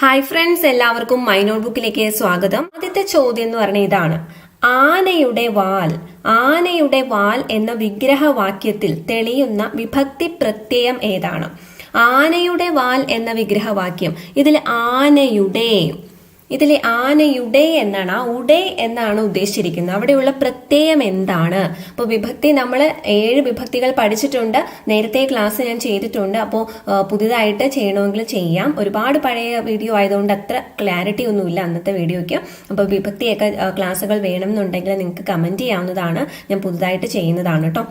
Hi friends എല്ലാവർക്കും my not ബുക്കിലേക്ക് സ്വാഗതം. ആദ്യത്തെ ചോദ്യം എന്ന് പറഞ്ഞ ഇതാണ്. ആനയുടെ വാൽ ആനയുടെ വാൽ എന്ന വിഗ്രഹവാക്യത്തിൽ തെളിയുന്ന വിഭക്തി പ്രത്യയം ഏതാണ്? ആനയുടെ വാൽ എന്ന വിഗ്രഹവാക്യം. ഇതിൽ ആനയുടെ ഇതിലെ ആനയുടെ എന്നാണ് ആ ഉടേ എന്നാണ് ഉദ്ദേശിച്ചിരിക്കുന്നത്. അവിടെയുള്ള പ്രത്യയം എന്താണ്? അപ്പോൾ വിഭക്തി നമ്മൾ ഏഴ് വിഭക്തികൾ പഠിച്ചിട്ടുണ്ട്. നേരത്തെ ക്ലാസ് ഞാൻ ചെയ്തിട്ടുണ്ട്. അപ്പോൾ പുതിയതായിട്ട് ചെയ്യണമെങ്കിൽ ചെയ്യാം. ഒരുപാട് പഴയ വീഡിയോ ആയതുകൊണ്ട് അത്ര ക്ലാരിറ്റി ഒന്നുമില്ല അന്നത്തെ വീഡിയോയ്ക്ക് അപ്പോൾ വിഭക്തിയൊക്കെ ക്ലാസ്സുകൾ വേണമെന്നുണ്ടെങ്കിൽ നിങ്ങൾക്ക് കമന്റ് ചെയ്യാവുന്നതാണ്. ഞാൻ പുതുതായിട്ട് ചെയ്യുന്നതാണ് കേട്ടോ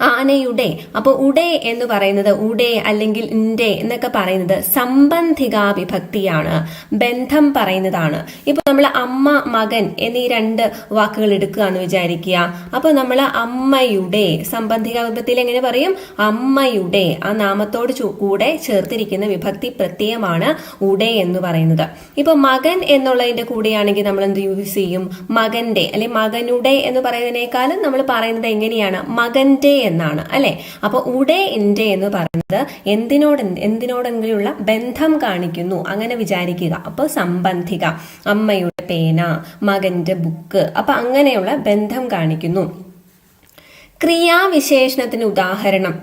ആനയുടെ. അപ്പോൾ ഉടേ എന്ന് പറയുന്നത് ഉടേ അല്ലെങ്കിൽ ഇൻഡേ എന്നൊക്കെ പറയുന്നത് സംബന്ധികാവിഭക്തിയാണ്. ബന്ധം പറയുന്നതാണ്. ഇപ്പൊ നമ്മൾ അമ്മ മകൻ എന്നീ രണ്ട് വാക്കുകൾ എടുക്കുക എന്ന് വിചാരിക്കുക. അപ്പൊ നമ്മൾ അമ്മയുടെ സംബന്ധിക വിഭക്തിയിൽ എങ്ങനെ പറയും? അമ്മയുടെ. ആ നാമത്തോട് കൂടെ ചേർത്തിരിക്കുന്ന വിഭക്തി പ്രത്യയമാണ് ഉടേ എന്ന് പറയുന്നത്. ഇപ്പൊ മകൻ എന്നുള്ളതിന്റെ കൂടെയാണെങ്കിൽ നമ്മൾ എന്ത് യൂസ് ചെയ്യും മകന്റെ അല്ലെ മകനുടെ എന്ന് പറയുന്നതിനേക്കാളും നമ്മൾ പറയുന്നത് എങ്ങനെയാണ്? മകന്റെ എന്നാണ് അല്ലെ? അപ്പൊ ഉടേ എന്റെ എന്ന് പറയുന്നത് എന്തിനോട് എന്തിനോടെങ്കിലുള്ള ബന്ധം കാണിക്കുന്നു. അങ്ങനെ വിചാരിക്കുക. അപ്പൊ സംബന്ധിക അമ്മയുടെ പേന മകന്റെ ബുക്ക് അപ്പൊ അങ്ങനെയുള്ള ബന്ധം കാണിക്കുന്നു. ക്രിയാവിശേഷണത്തിന് ഉദാഹരണം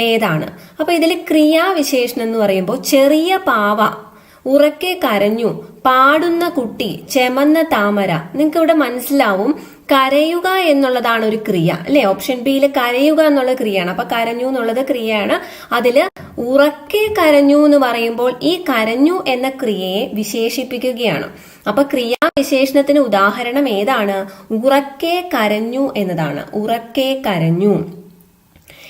ഏതാണ്? അപ്പൊ ഇതിൽ ക്രിയാവിശേഷണം എന്ന് പറയുമ്പോൾ ചെറിയ പാവ ഉറക്കെ കരഞ്ഞു പാടുന്ന കുട്ടി ചെമന്ന താമര നിങ്ങൾക്ക് ഇവിടെ മനസ്സിലാവും. കരയുക എന്നുള്ളതാണ് ഒരു ക്രിയ അല്ലെ? ഓപ്ഷൻ ബിയിൽ കരയുക എന്നുള്ള ക്രിയയാണ്. അപ്പൊ കരഞ്ഞു എന്നുള്ളത് ക്രിയയാണ്. അതിൽ ഉറക്കെ കരഞ്ഞു എന്ന് പറയുമ്പോൾ ഈ കരഞ്ഞു എന്ന ക്രിയയെ വിശേഷിപ്പിക്കുകയാണ്. അപ്പൊ ക്രിയാവിശേഷണത്തിന് ഉദാഹരണം ഏതാണ്? ഉറക്കെ കരഞ്ഞു എന്നതാണ്. ഉറക്കെ കരഞ്ഞു.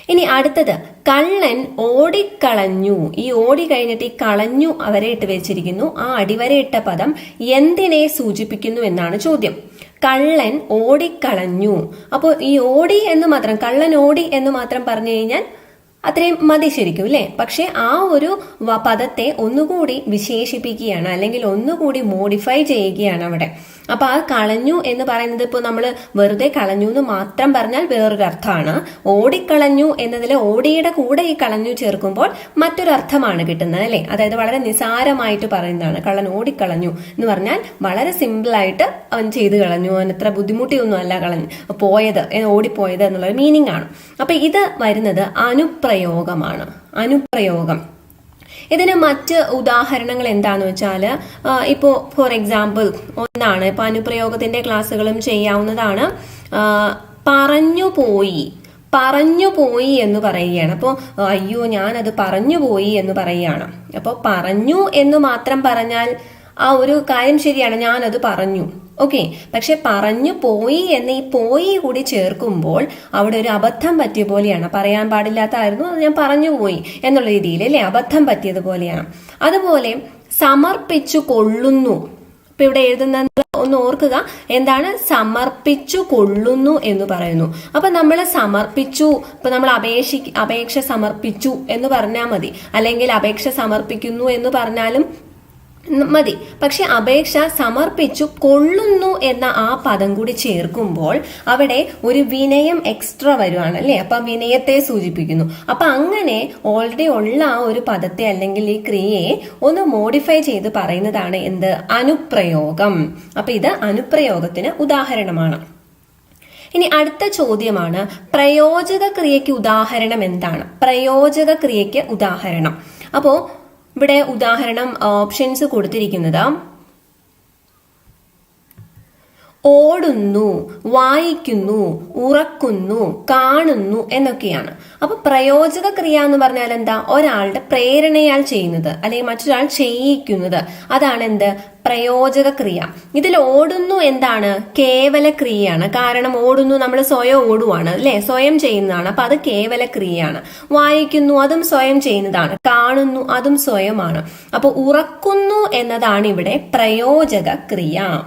ഇനി അടുത്തത് കള്ളൻ ഓടിക്കളഞ്ഞു. ഈ ഓടി കഴിഞ്ഞിട്ട് ഈ കളഞ്ഞു അവരെ ഇട്ട് വെച്ചിരിക്കുന്നു. ആ അടിവരയിട്ട പദം എന്തിനെ സൂചിപ്പിക്കുന്നു എന്നാണ് ചോദ്യം. കള്ളൻ ഓടിക്കളഞ്ഞു. അപ്പോൾ ഈ ഓടി എന്ന് മാത്രം കള്ളൻ ഓടി എന്ന് മാത്രം പറഞ്ഞു കഴിഞ്ഞാൽ അത്രയും മതി ശരിക്കും അല്ലേ പക്ഷേ ആ ഒരു പദത്തെ ഒന്നുകൂടി വിശേഷിപ്പിക്കുകയാണ് അല്ലെങ്കിൽ ഒന്നുകൂടി മോഡിഫൈ ചെയ്യുകയാണ് അവിടെ. അപ്പൊ ആ കളഞ്ഞു എന്ന് പറയുന്നത് ഇപ്പോൾ നമ്മൾ വെറുതെ കളഞ്ഞു എന്ന് മാത്രം പറഞ്ഞാൽ വേറൊരു അർത്ഥമാണ് ഓടിക്കളഞ്ഞു എന്നതിൽ ഓടിയുടെ കൂടെ ഈ കളഞ്ഞു ചേർക്കുമ്പോൾ മറ്റൊരു അർത്ഥമാണ് കിട്ടുന്നത് അല്ലേ? അതായത് വളരെ നിസാരമായിട്ട് പറയുന്നതാണ്. കള്ളൻ ഓടിക്കളഞ്ഞു എന്ന് പറഞ്ഞാൽ വളരെ സിമ്പിൾ ആയിട്ട് അവൻ ചെയ്തു കളഞ്ഞു. അവൻ എത്ര ബുദ്ധിമുട്ടിയൊന്നും അല്ല കളഞ്ഞു പോയത് ഓടിപ്പോയത് എന്നുള്ളൊരു മീനിങ് ആണ്. അപ്പൊ ഇത് വരുന്നത് അനുപ്രയോഗമാണ്. അനുപ്രയോഗം. ഇതിന് മറ്റ് ഉദാഹരണങ്ങൾ എന്താന്ന് വെച്ചാൽ ഇപ്പോൾ ഫോർ എക്സാമ്പിൾ ഒന്നാണ് ഇപ്പൊ അനുപ്രയോഗത്തിന്റെ ക്ലാസ്സുകളും ചെയ്യാവുന്നതാണ്. പറഞ്ഞു പോയി പറഞ്ഞു പോയി എന്ന് പറയുകയാണ്. അപ്പോൾ അയ്യോ ഞാനത് പറഞ്ഞു പോയി എന്ന് പറയുകയാണ്. അപ്പോൾ പറഞ്ഞു എന്ന് മാത്രം പറഞ്ഞാൽ ആ ഒരു കാര്യം ശരിയാണ് ഞാനത് പറഞ്ഞു. ഓക്കെ പക്ഷെ പറഞ്ഞു പോയി എന്ന് ഈ പോയി കൂടി ചേർക്കുമ്പോൾ അവിടെ ഒരു അബദ്ധം പറ്റിയ പോലെയാണ്. പറയാൻ പാടില്ലാത്തായിരുന്നു അത് ഞാൻ പറഞ്ഞു പോയി എന്നുള്ള രീതിയിൽ അല്ലേ? അബദ്ധം പറ്റിയതുപോലെയാണ് അതുപോലെ സമർപ്പിച്ചു കൊള്ളുന്നു. ഇപ്പൊ ഇവിടെ എഴുതുന്നത് ഒന്ന് ഓർക്കുക. എന്താണ്? സമർപ്പിച്ചു കൊള്ളുന്നു എന്ന് പറയുന്നു. അപ്പൊ നമ്മൾ സമർപ്പിച്ചു ഇപ്പൊ നമ്മൾ അപേക്ഷ അപേക്ഷ സമർപ്പിച്ചു എന്ന് പറഞ്ഞാൽ മതി. അല്ലെങ്കിൽ അപേക്ഷ സമർപ്പിക്കുന്നു എന്ന് പറഞ്ഞാലും മതി. പക്ഷെ അപേക്ഷ സമർപ്പിച്ചു കൊള്ളുന്നു എന്ന ആ പദം കൂടി ചേർക്കുമ്പോൾ അവിടെ ഒരു വിനയം എക്സ്ട്രാ വരുവാണ് അല്ലേ? അപ്പൊ വിനയത്തെ സൂചിപ്പിക്കുന്നു. അപ്പൊ അങ്ങനെ ഓൾറെഡി ഉള്ള ആ ഒരു പദത്തെ അല്ലെങ്കിൽ ഈ ക്രിയയെ ഒന്ന് മോഡിഫൈ ചെയ്ത് പറയുന്നതാണ് എന്ത്? അനുപ്രയോഗം. അപ്പൊ ഇത് അനുപ്രയോഗത്തിന് ഉദാഹരണമാണ്. ഇനി അടുത്ത ചോദ്യമാണ് പ്രയോജക ക്രിയയ്ക്ക് ഉദാഹരണം എന്താണ്? പ്രയോജക ക്രിയയ്ക്ക് ഉദാഹരണം. അപ്പോ ഇവിടെ ഉദാഹരണം ഓപ്ഷൻസ് കൊടുത്തിരിക്കുന്നത്. ഓടുന്നു വായിക്കുന്നു ഉറക്കുന്നു കാണുന്നു എന്നൊക്കെയാണ്. അപ്പൊ പ്രയോജക ക്രിയ എന്ന് പറഞ്ഞാൽ എന്താ? ഒരാളുടെ പ്രേരണയാൽ ചെയ്യുന്നത് അല്ലെങ്കിൽ മറ്റൊരാൾ ചെയ്യിക്കുന്നത്. അതാണ് എന്ത്? പ്രയോജക ക്രിയ. ഇതിൽ ഓടുന്നു എന്താണ്? കേവല ക്രിയയാണ്. കാരണം ഓടുന്നു നമ്മൾ സ്വയം ഓടുവാണ് അല്ലെ? സ്വയം ചെയ്യുന്നതാണ്. അപ്പൊ അത് കേവല ക്രിയയാണ്. വായിക്കുന്നു അതും സ്വയം ചെയ്യുന്നതാണ്. കാണുന്നു അതും സ്വയമാണ്. അപ്പൊ ഉറക്കുന്നു എന്നതാണ് ഇവിടെ പ്രയോജക ക്രിയ.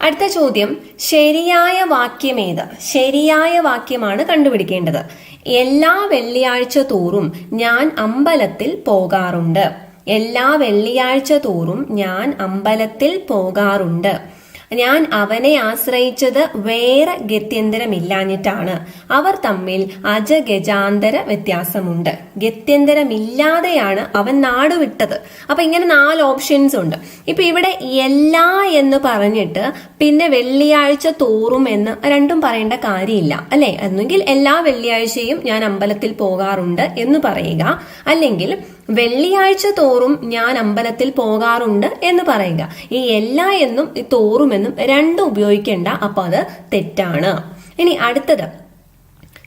അടുത്ത ചോദ്യം ശരിയായ വാക്യമേത്? ശരിയായ വാക്യമാണ് കണ്ടുപിടിക്കേണ്ടത്. എല്ലാ വെള്ളിയാഴ്ച തോറും ഞാൻ അമ്പലത്തിൽ പോകാറുണ്ട്. എല്ലാ വെള്ളിയാഴ്ച തോറും ഞാൻ അമ്പലത്തിൽ പോകാറുണ്ട്. ഞാൻ അവനെ ആശ്രയിച്ചത് വേറെ ഗത്യന്തരമില്ലാഞ്ഞിട്ടാണ്. അവർ തമ്മിൽ അജഗജാന്തര വ്യത്യാസമുണ്ട്. ഗത്യന്തരമില്ലാതെയാണ് അവൻ നാടുവിട്ടത് അപ്പൊ ഇങ്ങനെ നാല് ഓപ്ഷൻസ് ഉണ്ട്. ഇപ്പൊ ഇവിടെ എല്ലാ എന്ന് പറഞ്ഞിട്ട് പിന്നെ വെള്ളിയാഴ്ച തോറും എന്ന് രണ്ടും പറയേണ്ട കാര്യമില്ല. അല്ലെ? എന്നെങ്കിൽ എല്ലാ വെള്ളിയാഴ്ചയും ഞാൻ അമ്പലത്തിൽ പോകാറുണ്ട് എന്ന് പറയുക. അല്ലെങ്കിൽ വെള്ളിയാഴ്ച തോറും ഞാൻ അമ്പലത്തിൽ പോകാറുണ്ട് എന്ന് പറയുക. ഈ എല്ലാ എന്നും ഈ തോറുമെന്നും രണ്ടും ഉപയോഗിക്കേണ്ട. അപ്പൊ അത് തെറ്റാണ്. ഇനി അടുത്തത്.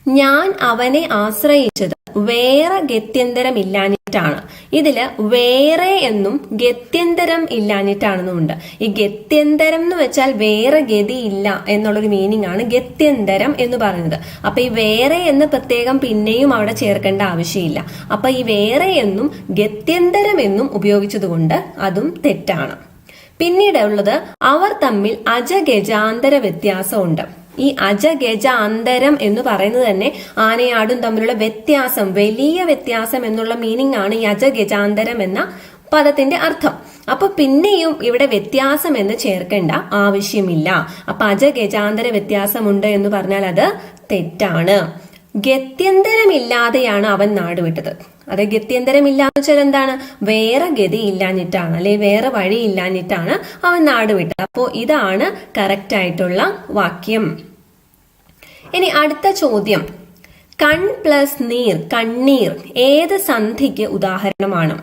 ഞാൻ അവനെ ആശ്രയിച്ചത് വേറെ ഗത്യന്തരം ഇല്ലാഞ്ഞിട്ടാണ് ഇതിൽ വേറെ എന്നും ഗത്യന്തരം ഇല്ലാഞ്ഞിട്ടാണെന്നും ഉണ്ട് ഈ ഗത്യന്തരം എന്ന് വെച്ചാൽ വേറെ ഗതി ഇല്ല എന്നുള്ളൊരു മീനിങ് ആണ് ഗത്യന്തരം എന്ന് പറയുന്നത്. അപ്പൊ ഈ വേറെ എന്ന് പ്രത്യേകം പിന്നെയും അവിടെ ചേർക്കേണ്ട ആവശ്യമില്ല. അപ്പൊ ഈ വേറെ എന്നും ഗത്യന്തരം എന്നും ഉപയോഗിച്ചതുകൊണ്ട് അതും തെറ്റാണ്. പിന്നീട് ഉള്ളത് അവർ തമ്മിൽ അജഗജാന്തര വ്യത്യാസമുണ്ട്. ഈ അജഗജ അന്തരം എന്ന് പറയുന്നത് തന്നെ ആനയാടും തമ്മിലുള്ള വ്യത്യാസം വലിയ വ്യത്യാസം എന്നുള്ള മീനിങ് ആണ് ഈ അജഗജാന്തരം എന്ന പദത്തിന്റെ അർത്ഥം. അപ്പൊ പിന്നെയും ഇവിടെ വ്യത്യാസം എന്ന് ചേർക്കേണ്ട ആവശ്യമില്ല. അപ്പൊ അജഗജാന്തര വ്യത്യാസമുണ്ട് എന്ന് പറഞ്ഞാൽ അത് തെറ്റാണ്. ഗത്യന്തരമില്ലാതെയാണ് അവൻ നാടുവിട്ടത് അത് ഗത്യന്തരമില്ലാന്ന് വെച്ചാൽ എന്താണ്? വേറെ ഗതി ഇല്ലാഞ്ഞിട്ടാണ് അല്ലെ വേറെ വഴി ഇല്ലാഞ്ഞിട്ടാണ് അവൻ നാടുവിട്ടത് അപ്പോ ഇതാണ് കറക്റ്റ് ആയിട്ടുള്ള വാക്യം. ഇനി അടുത്ത ചോദ്യം. കൺ പ്ലസ് നീർ കണ്ണീർ ഏത് സന്ധിക്ക് ഉദാഹരണമാണ്?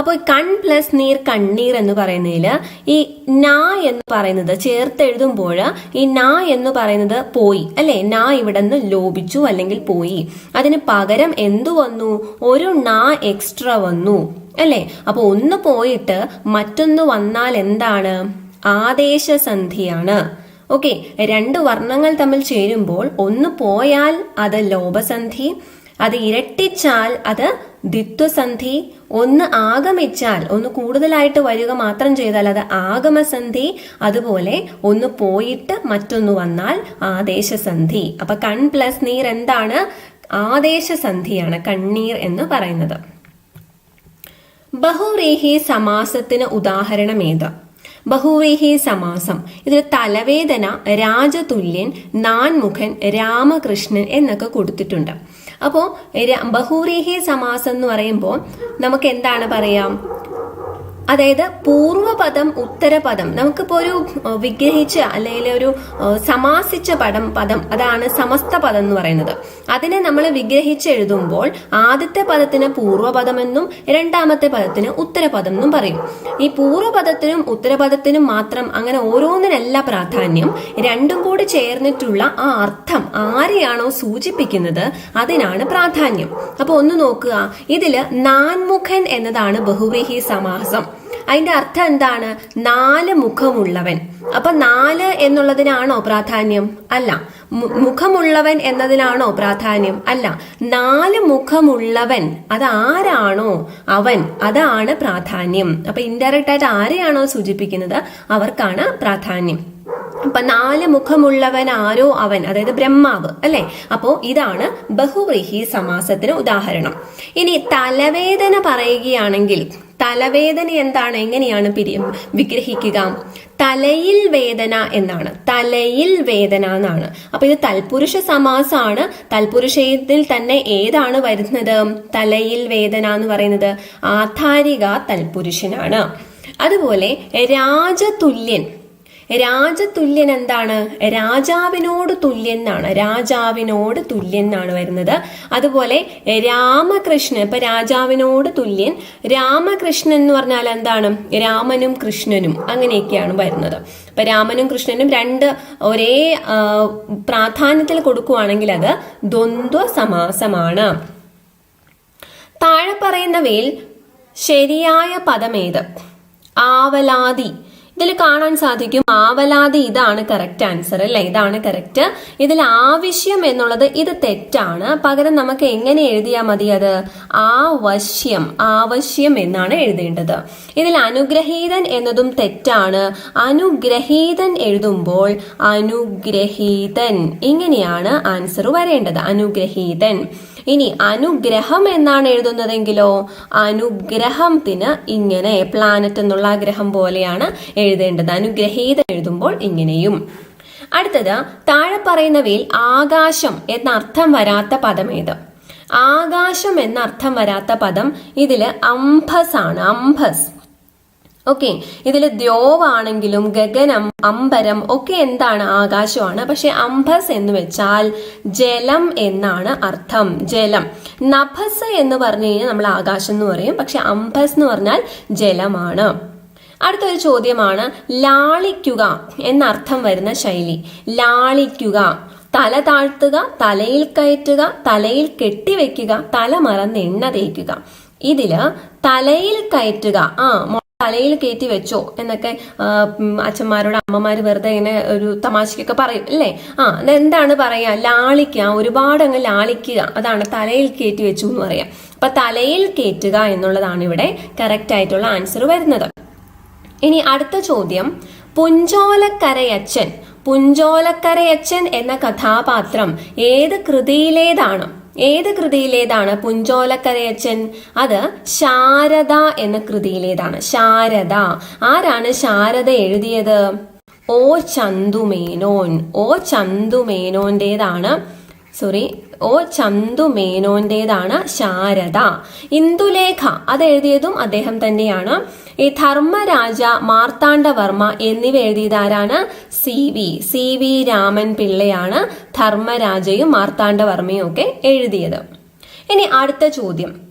അപ്പോൾ കൺ പ്ലസ് നീർ കണ്ണീർ എന്ന് പറയുന്നതിൽ ഈ ന എന്ന് പറയുന്നത് ചേർത്ത് എഴുതുമ്പോൾ ഈ ന എന്ന് പറയുന്നത് പോയി അല്ലെ? ന ഇവിടെ നിന്ന് ലോപിച്ചു അല്ലെങ്കിൽ പോയി. അതിന് പകരം എന്തു വന്നു? ഒരു ന എക്സ്ട്രാ വന്നു അല്ലെ? അപ്പോൾ ഒന്ന് പോയിട്ട് മറ്റൊന്ന് വന്നാൽ എന്താണ്? ആദേശസന്ധിയാണ്. ഓക്കെ രണ്ട് വർണങ്ങൾ തമ്മിൽ ചേരുമ്പോൾ ഒന്ന് പോയാൽ അത് ലോപസന്ധി അത് ഇരട്ടിച്ചാൽ അത് ദ്വിത്വസന്ധി ഒന്ന് ആഗമിച്ചാൽ ഒന്ന് കൂടുതലായിട്ട് വരിക മാത്രം ചെയ്താൽ അത് ആഗമസന്ധി അതുപോലെ ഒന്ന് പോയിട്ട് മറ്റൊന്ന് വന്നാൽ ആദേശസന്ധി. അപ്പൊ കൺ പ്ലസ് നീർ എന്താണ്? ആദേശസന്ധിയാണ് കണ്ണീർ എന്ന് പറയുന്നത്. ബഹുവ്രീഹി സമാസത്തിന് ഉദാഹരണം ഏത്? ബഹുവേഹി സമാസം. ഇതിൽ തലവേദന രാജതുല്യൻ നാൻമുഖൻ രാമകൃഷ്ണൻ എന്നൊക്കെ കൊടുത്തിട്ടുണ്ട്. അപ്പോ ബഹുരേഹി സമാസം എന്ന് പറയുമ്പോൾ നമുക്ക് എന്താണ് പറയാം? അതായത് പൂർവപദം ഉത്തരപദം. നമുക്കിപ്പോ ഒരു വിഗ്രഹിച്ച അല്ലെങ്കിൽ ഒരു സമാസിച്ച പദം പദം അതാണ് സമസ്ത പദം എന്ന് പറയുന്നത്. അതിനെ നമ്മൾ വിഗ്രഹിച്ച് എഴുതുമ്പോൾ ആദ്യത്തെ പദത്തിന് പൂർവപദമെന്നും രണ്ടാമത്തെ പദത്തിന് ഉത്തരപദം എന്നും പറയും. ഈ പൂർവപദത്തിനും ഉത്തരപദത്തിനും മാത്രം അങ്ങനെ ഓരോന്നിനല്ല പ്രാധാന്യം. രണ്ടും കൂടി ചേർന്നിട്ടുള്ള ആ അർത്ഥം ആരെയാണോ സൂചിപ്പിക്കുന്നത് അതിനാണ് പ്രാധാന്യം. അപ്പൊ ഒന്ന് നോക്കുക. ഇതിൽ നാൻമുഖൻ എന്നതാണ് ബഹുവിഹി സമാസം. അതിന്റെ അർത്ഥം എന്താണ്? നാല് മുഖമുള്ളവൻ. അപ്പൊ നാല് എന്നുള്ളതിനാണോ പ്രാധാന്യം? അല്ല. മുഖമുള്ളവൻ എന്നതിനാണോ പ്രാധാന്യം? അല്ല. നാല് മുഖമുള്ളവൻ. അത് ആരാണോ? അവൻ. അതാണ് പ്രാധാന്യം. അപ്പൊ ഇൻഡയറക്റ്റ് ആയിട്ട് ആരെയാണോ സൂചിപ്പിക്കുന്നത്? അവർക്കാണ് പ്രാധാന്യം. അപ്പൊ നാല് മുഖമുള്ളവൻ ആരോ അവൻ അതായത് ബ്രഹ്മാവ് അല്ലെ? അപ്പോ ഇതാണ് ബഹുവ്രീഹി സമാസത്തിന് ഉദാഹരണം. ഇനി തലവേദന പറയുകയാണെങ്കിൽ തലവേദന എന്താണ്? എങ്ങനെയാണ് പിരി വിഗ്രഹിക്കുക? തലയിൽ വേദന എന്നാണ്. തലയിൽ വേദന എന്നാണ്. അപ്പൊ ഇത് തൽപുരുഷ സമാസമാണ് തൽപുരുഷത്തിൽ തന്നെ ഏതാണ് വരുന്നത്? തലയിൽ വേദന എന്ന് പറയുന്നത് ആധാരിക തൽപുരുഷനാണ്. അതുപോലെ രാജതുല്യൻ രാജതുല്യൻ എന്താണ്? രാജാവിനോട് തുല്യൻ എന്നാണ് രാജാവിനോട് തുല്യൻ എന്നാണ് വരുന്നത്. അതുപോലെ രാമകൃഷ്ണൻ ഇപ്പൊ രാജാവിനോട് തുല്യൻ. രാമകൃഷ്ണൻ എന്ന് പറഞ്ഞാൽ എന്താണ്? രാമനും കൃഷ്ണനും അങ്ങനെയൊക്കെയാണ് വരുന്നത്. ഇപ്പൊ രാമനും കൃഷ്ണനും രണ്ട് ഒരേ പ്രാധാന്യത്തിൽ കൊടുക്കുവാണെങ്കിൽ അത് ദ്വന്ദ്വ സമാസമാണ് താഴെ പറയുന്നവയിൽ ശരിയായ പദമേത്? ആവലാതി. ഇതിൽ കാണാൻ സാധിക്കും ആവലാതി ഇതാണ് കറക്റ്റ് ആൻസർ അല്ലെ? ഇതാണ് കറക്റ്റ് ഇതിൽ ആവശ്യം എന്നുള്ളത് ഇത് തെറ്റാണ്. പകരം നമുക്ക് എങ്ങനെ എഴുതിയാൽ മതി അത്? ആവശ്യം ആവശ്യം എന്നാണ് എഴുതേണ്ടത്. ഇതിൽ അനുഗ്രഹീതൻ എന്നതും തെറ്റാണ്. അനുഗ്രഹീതൻ എഴുതുമ്പോൾ അനുഗ്രഹീതൻ ഇങ്ങനെയാണ് ആൻസർ വരേണ്ടത്. അനുഗ്രഹീതൻ. ഇനി അനുഗ്രഹം എന്നാണ് എഴുതുന്നതെങ്കിലോ? അനുഗ്രഹത്തിന് ഇങ്ങനെ പ്ലാനറ്റ് എന്നുള്ള ഗ്രഹം പോലെയാണ് എഴുതേണ്ടത്. അനുഗ്രഹീത എഴുതുമ്പോൾ ഇങ്ങനെയും. അടുത്തത് താഴെ പറയുന്നവയിൽ ആകാശം എന്നർത്ഥം വരാത്ത പദം ഏത് ആകാശം എന്നർത്ഥം വരാത്ത പദം ഇതിൽ അംഭസ് ആണ് അംഭസ്. ഓക്കെ ഇതിൽ ദ്യോവാണെങ്കിലും ഗഗനം അമ്പരം ഒക്കെ എന്താണ് ആകാശമാണ്. പക്ഷെ അംഭസ് എന്ന് വെച്ചാൽ ജലം എന്നാണ് അർത്ഥം. ജലം. നഭസ് എന്ന് പറഞ്ഞു കഴിഞ്ഞാൽ നമ്മൾ ആകാശം എന്ന് പറയും. പക്ഷെ അംഭസ് എന്ന് പറഞ്ഞാൽ ജലമാണ്. അടുത്തൊരു ചോദ്യമാണ് ലാളിക്കുക എന്നർത്ഥം വരുന്ന ശൈലി. ലാളിക്കുക. തല താഴ്ത്തുക തലയിൽ കയറ്റുക തലയിൽ കെട്ടിവെക്കുക തല മറന്ന് എണ്ണ തേക്കുക. ഇതിൽ തലയിൽ കയറ്റുക. ആ തലയിൽ കയറ്റി വെച്ചോ എന്നൊക്കെ അച്ഛന്മാരോട് അമ്മമാര് വെറുതെ ഇങ്ങനെ ഒരു തമാശക്കൊക്കെ പറയും അല്ലേ? ആ അതെന്താണ് പറയാ? ലാളിക്കുക ഒരുപാട് അങ്ങ് ലാളിക്കുക അതാണ് തലയിൽ കയറ്റി വെച്ചു എന്ന് പറയാം. അപ്പൊ തലയിൽ കയറ്റുക എന്നുള്ളതാണ് ഇവിടെ കറക്റ്റ് ആയിട്ടുള്ള ആൻസർ വരുന്നത്. ഇനി അടുത്ത ചോദ്യം. പുഞ്ചോലക്കരയച്ചൻ പുഞ്ചോലക്കരയച്ചൻ എന്ന കഥാപാത്രം ഏത് കൃതിയിലേതാണ്? ഏത് കൃതിയിലേതാണ് പുഞ്ചോലക്കരയച്ചൻ? അത് ശാരദ എന്ന കൃതിയിലേതാണ്. ശാരദ. ആരാണ് ശാരദ എഴുതിയത്? ഓ ചന്തുമേനോൻ. ഓ ചന്തുമേനോന്റേതാണ് സോറി ഓ ചന്തു മേനോന്റേതാണ് ശാരദ. ഇന്ദുലേഖ അത് എഴുതിയതും അദ്ദേഹം തന്നെയാണ്. ഈ ധർമ്മരാജ മാർത്താണ്ഡവർമ്മ എന്നിവ എഴുതിയത് ആരാണ് C V C V Raman പിള്ളയാണ് ധർമ്മരാജയും മാർത്താണ്ഡവർമ്മയും ഒക്കെ എഴുതിയത്. ഇനി അടുത്ത ചോദ്യം.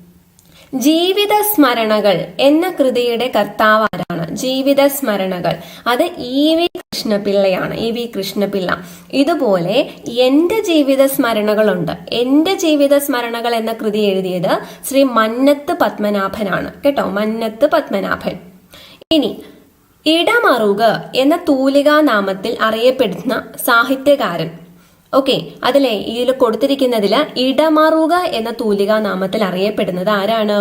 ജീവിത സ്മരണകൾ എന്ന കൃതിയുടെ കർത്താവ് ആരാണ് ജീവിത സ്മരണകൾ അത് ഇ വി കൃഷ്ണപിള്ളയാണ് ഇ വി കൃഷ്ണപിള്ള. ഇതുപോലെ എന്റെ ജീവിത സ്മരണകളുണ്ട് എന്റെ ജീവിത സ്മരണകൾ എന്ന കൃതി എഴുതിയത് ശ്രീ മന്നത്ത് പത്മനാഭനാണ്. കേട്ടോ? മന്നത്ത് പത്മനാഭൻ. ഇനി ഇടമറുക എന്ന തൂലികാ നാമത്തിൽ അറിയപ്പെടുന്ന സാഹിത്യകാരൻ ഓക്കെ അതിലെ ഇതിൽ കൊടുത്തിരിക്കുന്നതിൽ ഇടമാറുക എന്ന തൂലികാ നാമത്തിൽ അറിയപ്പെടുന്നത് ആരാണ്?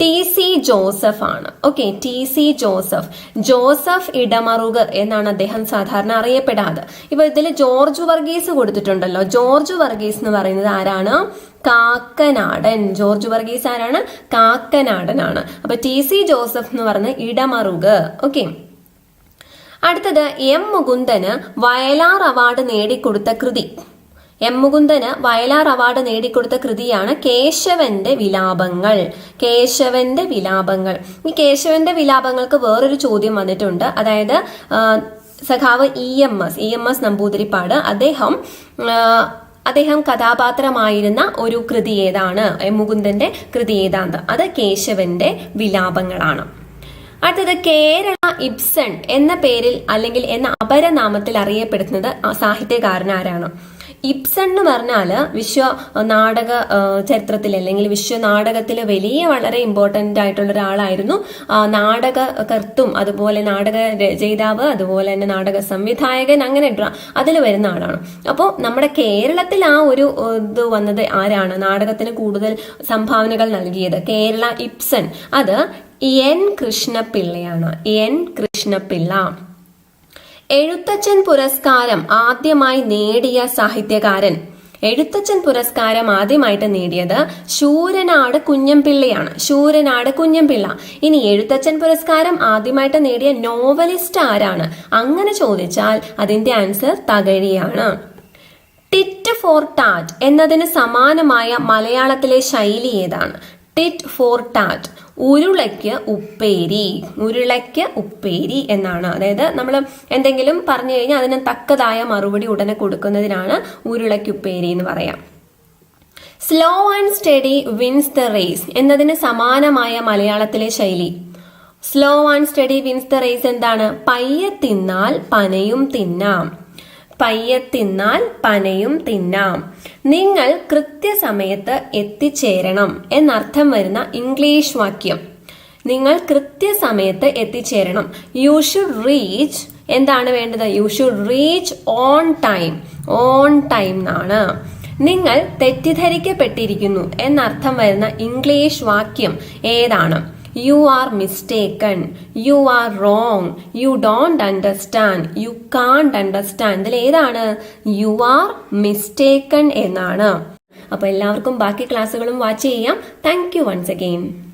ടി സി ജോസഫ് ആണ്. Okay T C Joseph. Joseph Idamaruku എന്നാണ് അദ്ദേഹം സാധാരണ അറിയപ്പെടാതെ ഇപ്പൊ ഇതിൽ ജോർജ് വർഗീസ് കൊടുത്തിട്ടുണ്ടല്ലോ. ജോർജ് വർഗീസ് എന്ന് പറയുന്നത് ആരാണ്? കാക്കനാടൻ. ജോർജ് വർഗീസ് ആരാണ്? കാക്കനാടനാണ്. അപ്പൊ ടി സി ജോസഫ് എന്ന് പറഞ്ഞ ഇടമറുക. ഓക്കെ അടുത്തത് എം മുകുന്ദന് വയലാർ അവാർഡ് നേടിക്കൊടുത്ത കൃതി. എം മുകുന്ദന് വയലാർ അവാർഡ് നേടിക്കൊടുത്ത കൃതിയാണ് കേശവന്റെ വിലാപങ്ങൾ. കേശവന്റെ വിലാപങ്ങൾ. ഈ കേശവന്റെ വിലാപങ്ങൾക്ക് വേറൊരു ചോദ്യം വന്നിട്ടുണ്ട്. അതായത് സഖാവ് E M S E M S Namboothiripad അദ്ദേഹം അദ്ദേഹം കഥാപാത്രമായിരുന്ന ഒരു കൃതി ഏതാണ്? എം മുകുന്ദന്റെ കൃതി ഏതാണ് അത് കേശവന്റെ വിലാപങ്ങളാണ്. അടുത്തത് കേരള ഇബ്സൺ എന്ന പേരിൽ അല്ലെങ്കിൽ എന്ന അപരനാമത്തിൽ അറിയപ്പെടുന്നത് സാഹിത്യകാരൻ ആരാണ്? ഇബ്സൺ എന്ന് പറഞ്ഞാൽ വിശ്വ നാടക ചരിത്രത്തിൽ അല്ലെങ്കിൽ വിശ്വ നാടകത്തിൽ വലിയ വളരെ ഇമ്പോർട്ടന്റ് ആയിട്ടുള്ള ഒരാളായിരുന്നു. നാടക നാടകകർത്തും അതുപോലെ നാടക രചയിതാവ് അതുപോലെ തന്നെ നാടക സംവിധായകൻ അങ്ങനെ അതിൽ വരുന്ന ആളാണ്. അപ്പോൾ നമ്മുടെ കേരളത്തിൽ ആ ഒരു ഇത് വന്നത് ആരാണ്? നാടകത്തിന് കൂടുതൽ സംഭാവനകൾ നൽകിയത് കേരള ഇബ്സൺ. അത് എൻ കൃഷ്ണപിള്ളയാണ്. എൻ കൃഷ്ണപിള്ള. എഴുത്തച്ഛൻ പുരസ്കാരം ആദ്യമായി നേടിയ സാഹിത്യകാരൻ. എഴുത്തച്ഛൻ പുരസ്കാരം ആദ്യമായിട്ട് നേടിയത് ശൂരനാട് കുഞ്ഞംപിള്ളയാണ് ശൂരനാട് കുഞ്ഞംപിള്ള ഇനി എഴുത്തച്ഛൻ പുരസ്കാരം ആദ്യമായിട്ട് നേടിയ നോവലിസ്റ്റ് ആരാണ്? അങ്ങനെ ചോദിച്ചാൽ അതിന്റെ ആൻസർ തകഴിയാണ്. ടിറ്റ് ഫോർ ടാറ്റ് എന്നതിന് സമാനമായ മലയാളത്തിലെ ശൈലി ഏതാണ്? ടിറ്റ് ഫോർ ടാറ്റ് ഉരുളയ്ക്ക് ഉപ്പേരി. ഉരുളയ്ക്ക് ഉപ്പേരി എന്നാണ്. അതായത് നമ്മൾ എന്തെങ്കിലും പറഞ്ഞു കഴിഞ്ഞാൽ അതിന് തക്കതായ മറുപടി ഉടനെ കൊടുക്കുന്നതിനാണ് ഉരുളയ്ക്ക് ഉപ്പേരി എന്ന് പറയാം. Slow and steady wins the race എന്നതിന് സമാനമായ മലയാളത്തിലെ ശൈലി. Slow and steady wins the race എന്താണ്? പയ്യെ തിന്നാൽ പനയും തിന്നാം. പയ്യെ തിന്നാൽ പനയും തിന്നാം. നിങ്ങൾ കൃത്യസമയത്ത് എത്തിച്ചേരണം എന്നർത്ഥം വരുന്ന ഇംഗ്ലീഷ് വാക്യം. നിങ്ങൾ കൃത്യസമയത്ത് എത്തിച്ചേരണം. യു ഷുഡ് റീച്ച് എന്താണ് വേണ്ടത്? You should reach on time on time എന്നാണ് നിങ്ങൾ തെറ്റിദ്ധരിക്കപ്പെട്ടിരിക്കുന്നു എന്നർത്ഥം വരുന്ന ഇംഗ്ലീഷ് വാക്യം ഏതാണ്? You are mistaken you are wrong you don't understand you can't understand ഇതിൽ ഏതാണ്? യു ആർ മിസ്റ്റേക്കൺ എന്നാണ്. അപ്പോൾ എല്ലാവർക്കും ബാക്കി ക്ലാസ്സുകളും വാച്ച് ചെയ്യാം. Thank you once again